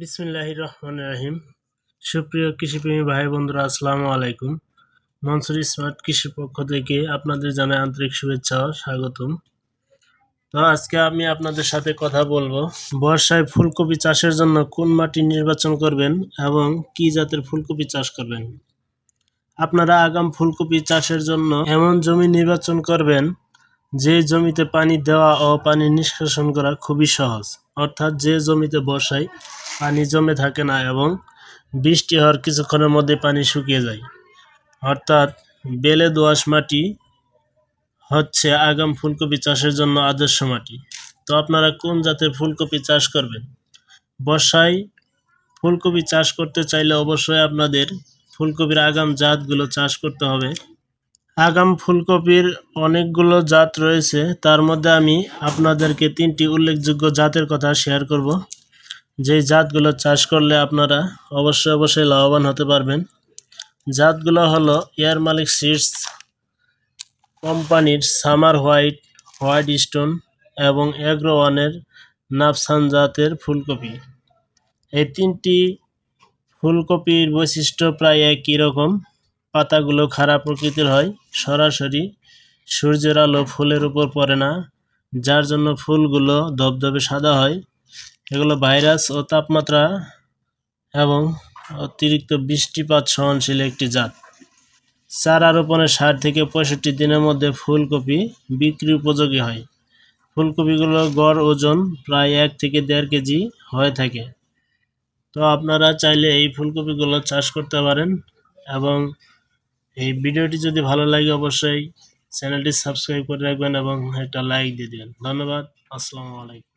বিসমিল্লাহির রহমান রাহিম। সুপ্রিয় কৃষিপ্রেমী ভাই বন্ধুরা, আসসালামু আলাইকুম। মনসুর স্মার্ট কৃষির পক্ষ থেকে আপনাদের জানাই আন্তরিক শুভেচ্ছা স্বাগতম। তো আজকে আমি আপনাদের সাথে কথা বলব, বর্ষায় ফুলকপি চাষের জন্য কোন মাটি নির্বাচন করবেন এবং কি জাতের ফুলকপি চাষ করবেন? আপনারা আগাম ফুলকপি চাষের জন্য এমন জমি নির্বাচন করবেন, যে জমিতে পানি দেওয়া ও পানি নিষ্কাশন করা খুবই সহজ। অর্থাৎ যে জমিতে বর্ষায় পানি জমে থাকে না এবং বৃষ্টি হওয়ার কিছুক্ষণের মধ্যে পানি শুকিয়ে যায়। অর্থাৎ বেলে দোআঁশ মাটি হচ্ছে আগাম ফুলকপি চাষের জন্য আদর্শ মাটি। তো আপনারা কোন জাতের ফুলকপি চাষ করবেন? বর্ষায় ফুলকপি চাষ করতে চাইলে অবশ্যই আপনাদের ফুলকপির আগাম জাতগুলো চাষ করতে হবে। আগাম ফুলকপির অনেকগুলো জাত রয়েছে। তার মধ্যে আমি আপনাদেরকে তিনটি উল্লেখযোগ্য জাতের কথা শেয়ার করব। যেই জাতগুলো চাষ করলে আপনারা অবশ্যই অবশ্যই লাভবান হতে পারবেন। জাতগুলো হলো এয়ার মালিক সিডস কোম্পানির সামার হোয়াইট হোয়াইট স্টোন এবং এগ্রো ওয়ানের নাফসান জাতের ফুলকপি। এই তিনটি ফুলকপির বৈশিষ্ট্য প্রায় একই রকম। পাতাগুলো খারাপ প্রকৃতির হয়, সরাসরি সূর্যের আলো ফুলের উপর পড়ে না, যার জন্য ফুলগুলো ধবধবে সাদা হয়। এগুলো ভাইরাস ও তাপমাত্রা এবং অতিরিক্ত বৃষ্টিপাত সহনশীল একটি জাত। চারা রোপণের ষাট থেকে পঁয়ষট্টি দিনের মধ্যে ফুলকপি বিক্রি উপযোগী হয়। ফুলকপিগুলোর গড় ওজন প্রায় এক থেকে দেড় কেজি হয়ে থাকে। তো আপনারা চাইলে এই ফুলকপিগুলো চাষ করতে পারেন এবং এই ভিডিওটি যদি ভালো লাগে অবশ্যই চ্যানেলটি সাবস্ক্রাইব করে রাখবেন এবং একটা লাইক দিয়ে দেবেন। ধন্যবাদ। আসসালামু আলাইকুম।